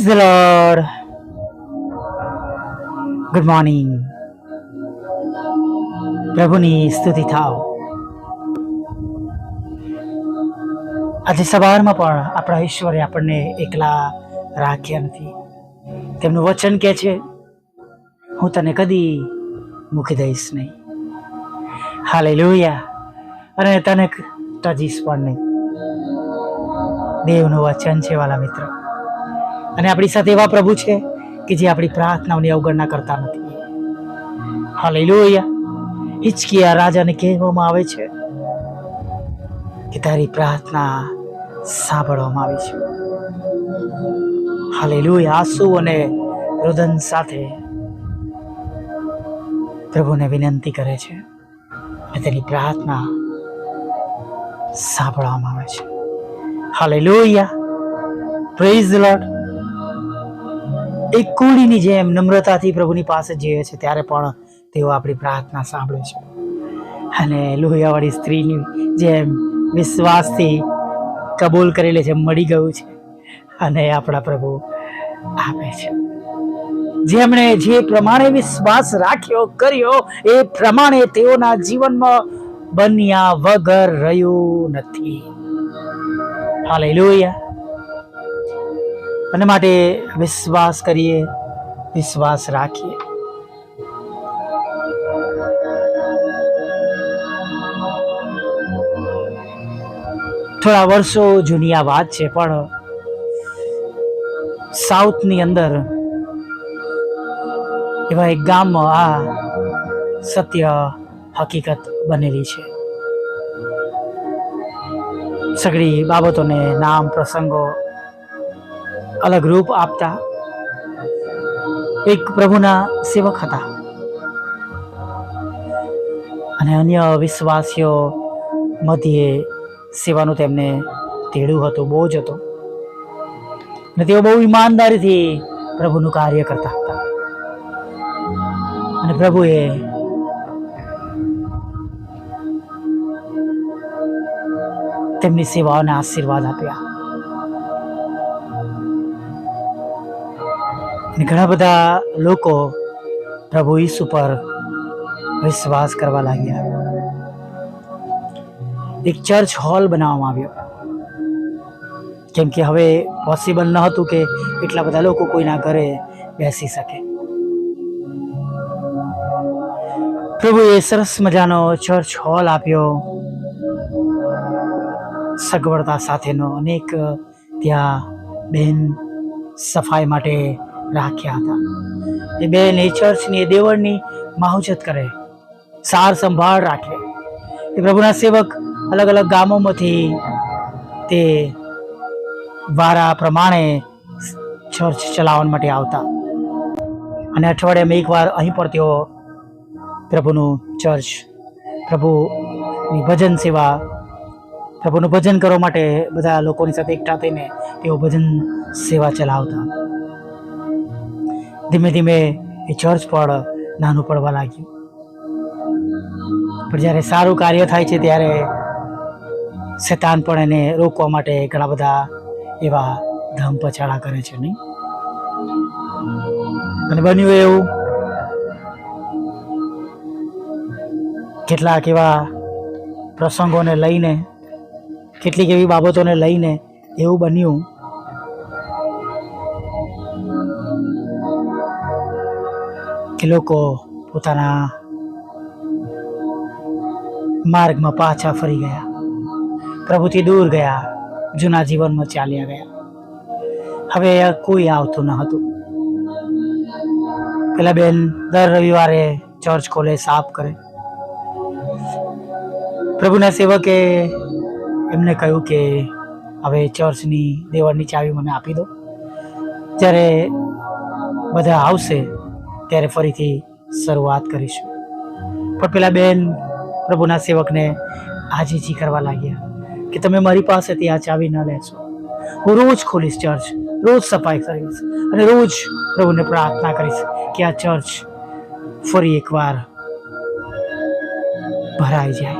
Praise the lord good morning પ્રભુની સ્તુતિ થાવ આજે સવારમાં પણ આપણા ઈશ્વરે આપણને એકલા રાખ્યા નથી. તેમનું વચન કહે છે, હું તને કદી મૂકી દઈશ નહીં. હાલે અને તને ટજીશ પણ નહીં. દેવનું વચન છે વાલા મિત્ર. અને આપણી સાથે એવા પ્રભુ છે કે જે આપણી પ્રાર્થનાઓની અવગણના કરતા નથી. હાલે હિચકિયા રાજાને કહેવામાં આવે છે કે તારી પ્રાર્થના સાંભળવામાં આવી છે. હાલે આંસુ અને રુદન સાથે પ્રભુને વિનંતી કરે છે અને તેની પ્રાર્થના સાંભળવામાં આવે છે. હાલે પ્રેઝ લોર્ડ એક કુડીની જેમ નમ્રતાથી પ્રભુની પાસે જઈએ છે, ત્યારે પણ તેઓ આપણી પ્રાર્થના સાંભળે છે. અને લોહિયાવાળી સ્ત્રીની જેમ વિશ્વાસથી કબૂલ કરી લે છે મળી ગયું છે અને આપણા પ્રભુ આપે છે. જેમણે જે પ્રમાણે વિશ્વાસ રાખ્યો, કર્યો, એ પ્રમાણે તેઓના જીવનમાં બન્યા વગર રહ્યું નથી. હાલેલુયા. અને માટે વિશ્વાસ કરીએ, વિશ્વાસ રાખીએ. થોડા વર્ષો જૂની આ વાત છે, પણ સાઉથની અંદર એવા એક ગામમાં આ સત્ય હકીકત બનેલી છે. સગળી બાબતોને, નામ, પ્રસંગો અલગ રૂપ આપતા. એક પ્રભુના સેવક હતા. અને અન્ય વિશ્વાસીઓ મધ્યે સેવાનું તેમને તેડું હતું, બહુ જ હતું. અને તેઓ બહુ ઈમાનદારીથી પ્રભુનું કાર્ય કરતા હતા. અને પ્રભુએ તેમની સેવાઓને આશીર્વાદ આપ્યા. અને ઘણા બધા લોકો પ્રભુ ઈસુ પર વિશ્વાસ કરવા લાગ્યા. એક ચર્ચ હોલ બનાવવામાં આવ્યો. કેમ કે હવે પોસિબલ ન હતું કે એટલા બધા લોકો કોઈના ઘરે બેસી શકે. પ્રભુએ સરસ મજાનો ચર્ચ હોલ આપ્યો. સગવડતા સાથેનો અનેક ત્યાં બેન સફાઈ માટે રાખ્યા હતા. એ બેન એ ચર્ચની એ દેવળની માવજત કરે. સાર સંભાળ રાખે. એ પ્રભુના સેવક અલગ અલગ ગામોમાંથી તે વારા પ્રમાણે ચર્ચ ચલાવવા માટે આવતા. અને અઠવાડિયામાં એકવાર અહીં પણ તેઓ પ્રભુનું ચર્ચ પ્રભુની ભજન સેવા, પ્રભુનું ભજન કરવા માટે બધા લોકોની સાથે એકઠા થઈને તેઓ ભજન સેવા ચલાવતા. ધીમે ધીમે એ ચર્ચ પણ નાનું પડવા લાગ્યું. પણ જ્યારે સારું કાર્ય થાય છે ત્યારે શેતાન પણ એને રોકવા માટે ઘણા બધા એવા ધમ પછાડા કરે છે નહીં? અને બન્યું એવું. કેટલાક એવા પ્રસંગોને લઈને, કેટલીક એવી બાબતોને લઈને એવું બન્યું કે લોકો પોતાના માર્ગમાં પાછા ફરી ગયા. પ્રભુથી દૂર ગયા, જૂના જીવનમાં ચાલ્યા ગયા. હવે કોઈ આવતું ન હતું. પેલા બેન દર રવિવારે ચર્ચ ખોલે સાફ કરે. પ્રભુના સેવકે એમને કહ્યું કે, હવે ચર્ચની દેવળની ચાવી મને આપી દો. જ્યારે બધા આવશે ત્યારે ફરીથી શરૂઆત કરીશું. પણ પેલા બેન પ્રભુના સેવકને આજીજી કરવા લાગ્યા કે તમે મારી પાસેથી આ ચાવી ન લેશો. હું રોજ ખોલીશ ચર્ચ, રોજ સફાઈ કરીશ અને રોજ પ્રભુને પ્રાર્થના કરીશ કે આ ચર્ચ ફરી એકવાર ભરાઈ જાય.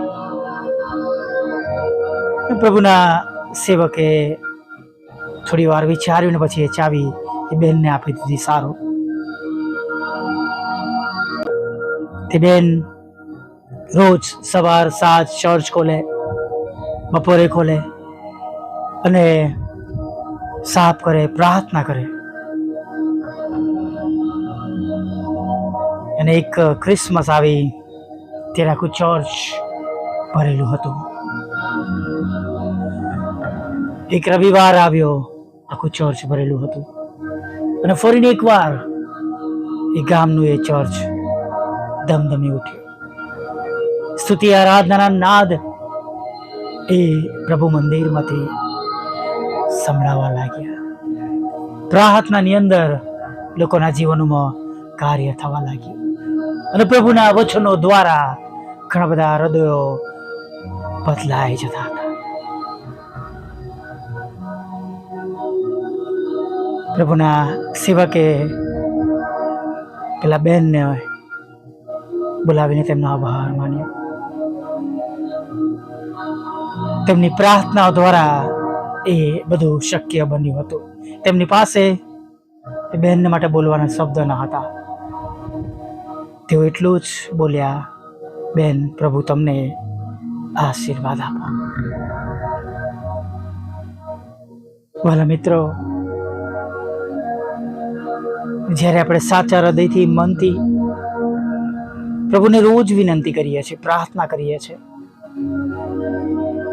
પ્રભુના સેવકે થોડી વાર વિચાર્યું ને પછી એ ચાવી એ બેનને આપી દીધી સારું. તે બેન રોજ સવાર સાંજ ચર્ચ ખોલે, બપોરે ખોલે અને સાફ કરે, પ્રાર્થના કરે. અને એક ક્રિસમસ આવી ત્યારે આખું ચર્ચ ભરેલું હતું. એક રવિવાર આવ્યો, આખું ચર્ચ ભરેલું હતું. અને ફરીને એકવાર એ ગામનું એ ચર્ચ ધમધમી ઉઠ્યું. સ્તુતિ આરાધનાના નાદ એ પ્રભુ મંદિરમાંથી સંભળાવા લાગ્યા. પ્રાર્થનાની અંદર લોકોના જીવનમાં કાર્ય થવા લાગ્યું. અને પ્રભુના વચનો દ્વારા ઘણા બધા હૃદયો બદલાઈ જતા હતા. પ્રભુના સેવકે પેલા બેનને બોલાવીને તેમનો આભાર માન્યો. તેમની પ્રાર્થનાઓ દ્વારા એ બધું શક્ય બન્યું હતું. તેમની પાસે એ બહેનને માટે બોલવાના શબ્દ ન હતા. તેઓ એટલું જ બોલ્યા, બેન, પ્રભુ તમને આશીર્વાદ આપો. વાલા મિત્રો, જ્યારે આપણે સાચા હૃદયથી મનથી પ્રભુને રોજ વિનંતી કરીએ છીએ, પ્રાર્થના કરીએ છીએ.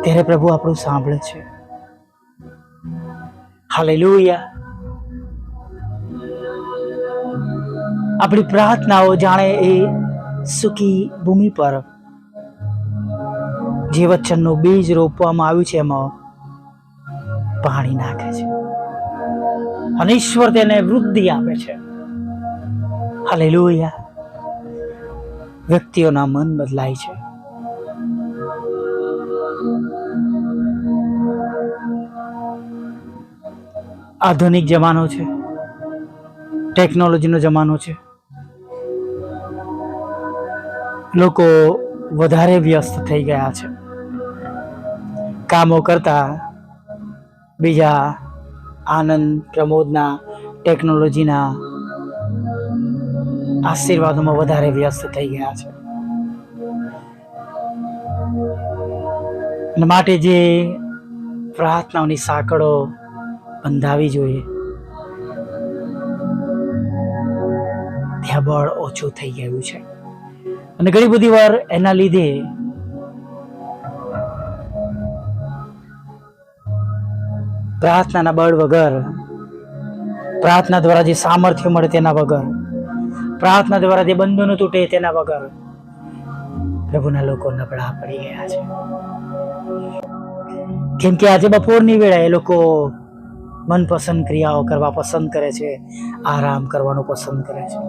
ત્યારે પ્રભુ આપણું સાંભળે છે. હાલેલુયા. આપણી પ્રાર્થનાઓ જાણે એ સુખી ભૂમિ પર. જે વચનનું બીજ રોપવામાં આવ્યું છે, એમાં પાણી નાખે છે. અને ઈશ્વર તેને વૃદ્ધિ આપે છે. હાલેલુયા. વ્યક્તિઓના મન બદલાય છે. આધુનિક જમાનો છે. ટેકનોલોજીનો જમાનો છે. લોકો વધારે વ્યસ્ત થઈ ગયા છે. કામો કરતા બીજા આનંદ પ્રમોદના ટેકનોલોજીના આશીર્વાદોમાં વધારે વ્યસ્ત થઈ ગયા છે. અને માટે જે પ્રાર્થનાઓની સાંકળો બંધાવી જોઈએ, ત્યાં બળ ઓછું થઈ ગયું છે. અને ઘણી બધી વાર એના લીધે પ્રાર્થનાના બળ વગર, પ્રાર્થના દ્વારા જે સામર્થ્ય મળે તેના વગર પ્રાર્થના દ્વારા જે બંધનો તૂટે તેના વગર પ્રભુના લોકો નબળા પડી ગયા છે. કેમ કે આજે બપોરની વેળા એ લોકો મનપસંદ ક્રિયાઓ કરવા પસંદ કરે છે, આરામ કરવાનું પસંદ કરે છે.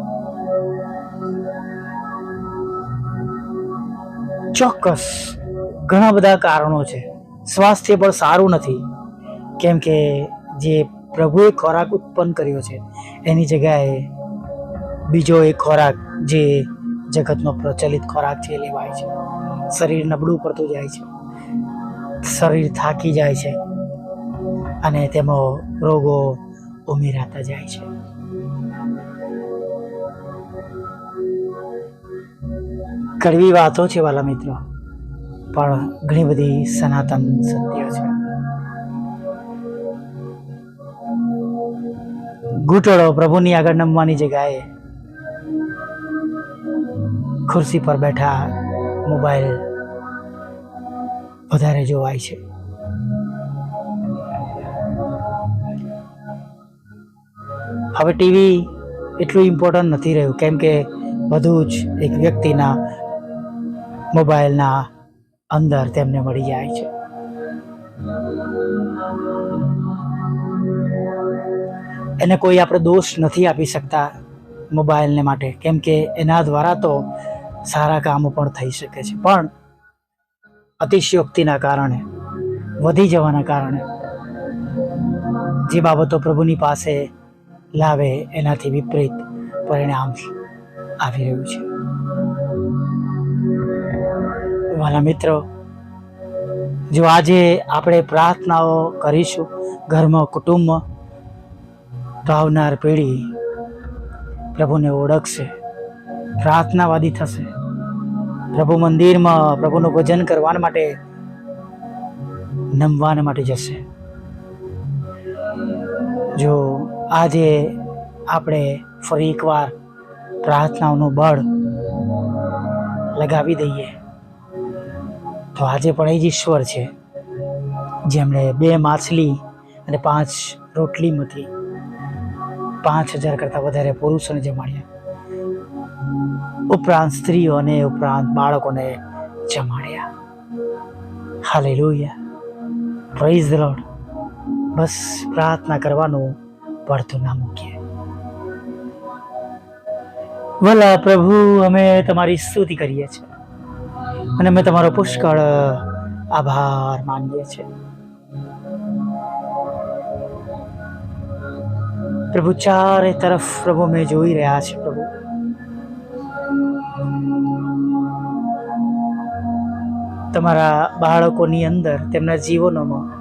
ચોક્કસ ઘણા બધા કારણો છે. સ્વાસ્થ્ય પણ સારું નથી. કેમ કે જે પ્રભુએ ખોરાક ઉત્પન્ન કર્યો છે, એની જગ્યાએ બીજો એક ખોરાક જે જગતનો પ્રચલિત ખોરાક છે એ લેવાય છે. શરીર નબળું પડતું જાય છે. શરીર થાકી જાય છે અને તેમાં રોગો ઉમેરાતા જાય છે. કડવી વાતો છે વાલા મિત્રો, પણ ઘણી બધી સનાતન સત્ય છે. ઘૂંટડો પ્રભુની આગળ નમવાની જગ્યાએ ખુરશી પર બેઠા મોબાઈલ વધારે જોવાય છે. હવે ટીવી એટલું ઇમ્પોર્ટન્ટ નથી રહ્યું, કેમ કે બધું જ એક વ્યક્તિના મોબાઈલના અંદર તેમને મળી જાય છે. એને કોઈ આપણે દોષ નથી આપી શકતા મોબાઈલને માટે, કેમ કે એના દ્વારા તો સારા કામો પણ થઈ શકે છે. પણ અતિશયોક્તિના કારણે, વધી જવાના કારણે જે બાબતો પ્રભુની પાસે લાવે એનાથી વિપરીત પરિણામ આવી રહ્યું છે. વાલા મિત્રો, જો આજે આપણે પ્રાર્થનાઓ કરીશું ઘરમાં, કુટુંબમાં, તો આવનાર પેઢી પ્રભુને ઓળખશે. પ્રાર્થનાવાદી થશે. પ્રભુ મંદિરમાં પ્રભુનું ભજન કરવા માટે નમવા માટે જશે. જો આજે આપણે ફરી એકવાર પ્રાર્થનાઓનું બળ લગાવી દઈએ, તો આજે પણ એ જ ઈશ્વર છે જેમણે બે માછલી અને પાંચ રોટલીમાંથી પાંચ હજાર કરતાં વધારે પુરુષોને જમાડ્યા. ઉપરાંત સ્ત્રીઓને, ઉપરાંત બાળકોને જમાડ્યા. Hallelujah praise the lord બસ પ્રાર્થના કરવાનું પડતું ના મૂકીએ. ભલા પ્રભુ, અમે તમારી સ્તુતિ કરીએ છીએ. અને અમે તમારો પુષ્કળ આભાર માનીએ છીએ. પ્રભુ, ચારે તરફ પ્રભુ, અમે જોઈ રહ્યા છે પ્રભુ. તમારા બાળકોની અંદર તેમના જીવનોમાં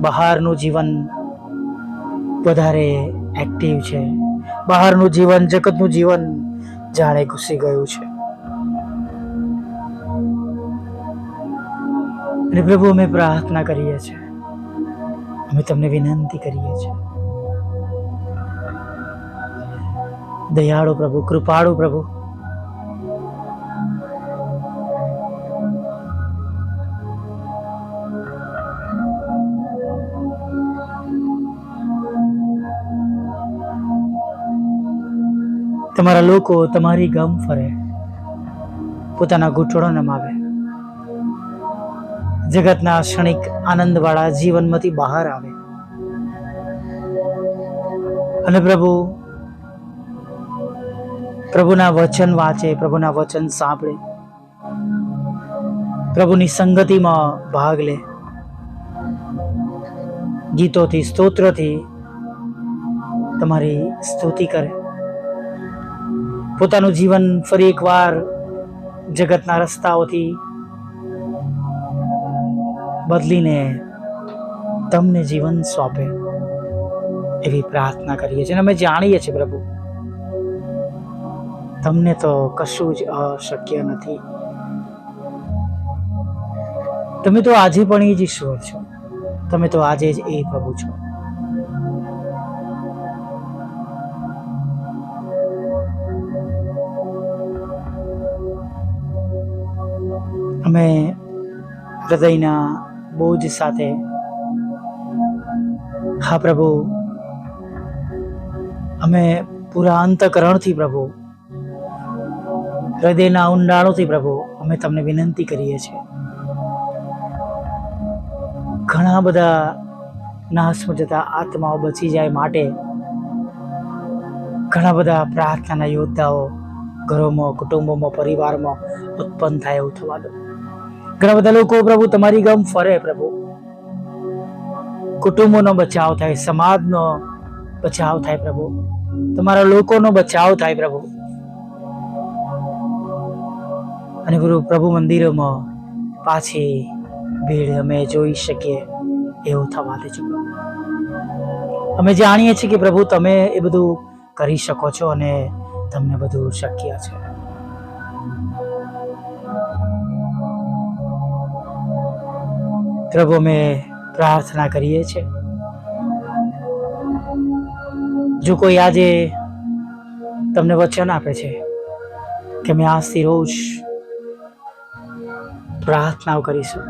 બહારનું જીવન વધારે એક્ટિવ છે. બહારનું જીવન, જગતનું જીવન જાણે ઘૂસી ગયું છે. અને પ્રભુ, અમે પ્રાર્થના કરીએ છીએ. અમે તમને વિનંતી કરીએ છીએ. દયાળુ પ્રભુ, કૃપાળુ પ્રભુ તમારા લોકો તમારી ગમ ફરે. પોતાના ઘૂંટણો નમાવે જગતના ક્ષણિક આનંદવાળા જીવનમાંથી બહાર આવે. અને પ્રભુ, પ્રભુના વચન વાંચે, પ્રભુના વચન સાંભળે. પ્રભુની સંગતિમાં ભાગ લે. ગીતોથી, સ્તોત્રથી તમારી સ્તુતિ કરે. પોતાનું જીવન ફરી એકવાર જગતના રસ્તાઓથી બદલીને તમને જીવન સોંપે એવી પ્રાર્થના કરીએ છીએ. અને અમે જાણીએ છીએ પ્રભુ, તમને તો કશું જ અશક્ય નથી. તમે તો આજે પણ એ જ ઈશ્વર છો. તમે તો આજે જ એ પ્રભુ છો. અમે હૃદયના બોજ સાથે હા પ્રભુ, અમે પૂરા અંતકરણથી પ્રભુ, હૃદયના ઊંડાણોથી પ્રભુ, અમે તમને વિનંતી કરીએ છીએ. ઘણા બધા નાશમાં જતા આત્માઓ બચી જાય માટે ઘણા બધા પ્રાર્થનાના યોદ્ધાઓ ઘરોમાં, કુટુંબોમાં, પરિવારમાં ઉત્પન્ન થાય એવું થવા દો. ઘણા બધા લોકો, પ્રભુ, તમારી ગમ ફરે, પ્રભુ. કુટુંબોનો બચાવ થાય, સમાજનો બચાવ થાય, પ્રભુ. તમારા લોકોનો બચાવ થાય, પ્રભુ. અને ગુરુ, પ્રભુ મંદિરોમાં પાછી ભીડ અમે જોઈ શકીએ, એવું થવા દેજો. અમે જાણીએ છીએ કે પ્રભુ, તમે એ બધું કરી શકો છો અને તમને બધું શક્ય છે. પ્રભુ અમે પ્રાર્થના કરીએ છીએ. જો કોઈ આજે તમને વચન આપે છે કે મેં આજથી રોજ પ્રાર્થનાઓ કરીશું.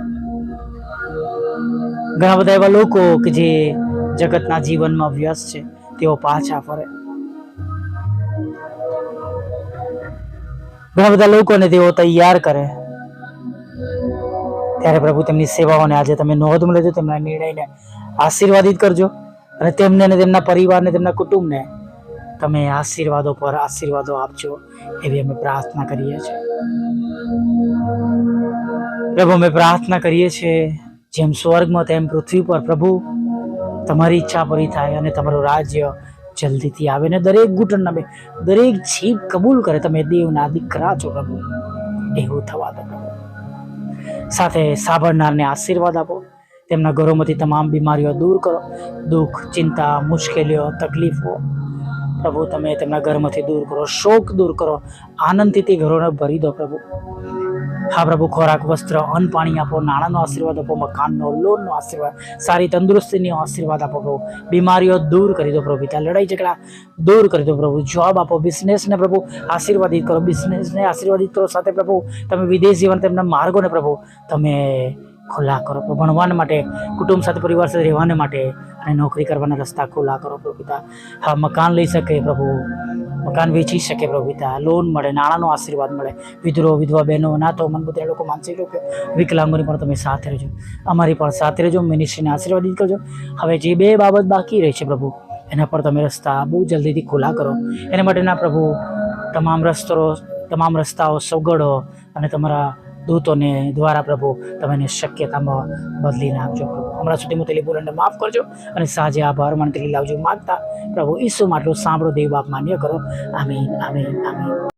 ઘણા બધા એવા લોકો કે જે જગતના જીવનમાં વ્યસ્ત છે, તેઓ પાછા ફરે. ઘણા બધા લોકોને તેઓ તૈયાર કરે. ત્યારે પ્રભુ તેમની સેવાઓને આજે તમે નોંધ લેજો તેમના નિર્ણયને આશીર્વાદિત કરજો અને તેમને અને તેમના પરિવારને, તેમના કુટુંબને તમે આશીર્વાદો પર આશીર્વાદો આપજો એવી અમે પ્રાર્થના કરીએ છીએ. પ્રભુ, અમે પ્રાર્થના કરીએ છીએ, જેમ સ્વર્ગમાં તેમ પૃથ્વી પર પ્રભુ, તમારી ઈચ્છા પૂરી થાય અને તમારું રાજ્ય જલ્દીથી આવે ને દરેક ઘૂંટણ નમે દરેક જીભ કબૂલ કરે, તમે દેવના દીકરા છો પ્રભુ. એવું થવા દો. સાથે સાંભળનારને આશીર્વાદ આપો. તેમના ઘરોમાંથી તમામ બીમારીઓ દૂર કરો. દુઃખ, ચિંતા, મુશ્કેલીઓ, તકલીફો. પ્રભુ, તમે તેમના ઘરમાંથી દૂર કરો. શોક દૂર કરો. આનંદથી તે ઘરોને ભરી દો પ્રભુ. હા પ્રભુ, ખોરાક, વસ્ત્ર, અન્ન, પાણી આપો, નાણાંનો આશીર્વાદ આપો, મકાનનો, લોનનો આશીર્વાદ, સારી તંદુરસ્તીનો આશીર્વાદ આપો પ્રભુ. બીમારીઓ દૂર કરી દો પ્રભુ પિતા લડાઈ ઝઘડા દૂર કરી દો પ્રભુ. જોબ આપો બિઝનેસને પ્રભુ આશીર્વાદિત કરો બિઝનેસને આશીર્વાદિત કરો સાથે પ્રભુ. તમે વિદેશ જીવન, તેમના માર્ગોને પ્રભુ. તમે ખુલ્લા કરો. પ્રભુ ભણવાને માટે, કુટુંબ સાથે પરિવાર સાથે રહેવાને માટે અને નોકરી કરવાના રસ્તા ખુલ્લા કરો પ્રભુ પિતા. હા, મકાન લઈ શકે પ્રભુ. મકાન વેચી શકે પ્રભુ પિતા. લોન મળે, નાણાંનો આશીર્વાદ મળે. વિધરો, વિધવા બહેનો, નાતો મનબુદ્ધ લોકો માનસિક લોકો વિકલાંગોની પણ તમે સાથે રહેજો. અમારી પણ સાથે રહેજો મિનિસ્ટ્રીને આશીર્વાદિત કરજો. હવે જે બે બાબત બાકી રહી છે પ્રભુ, એના પર તમે રસ્તા બહુ જલ્દીથી ખુલ્લા કરો. એના માટેના પ્રભુ, તમામ રસ્તો, તમામ રસ્તાઓ સગડો અને તમારા દૂતોને દ્વારા પ્રભુ, તમે એને શક્યતામાં બદલી નાખજો પ્રભુ. હમણાં સુધી હું તેલી બોલને માફ કરજો અને સાંજે આભાર મને તેલી લાવજો. માગતા પ્રભુ ઈસુ માટલું સાંભળો, દેવ બાપ માન્ય કરો. આમીન આમીન આમીન.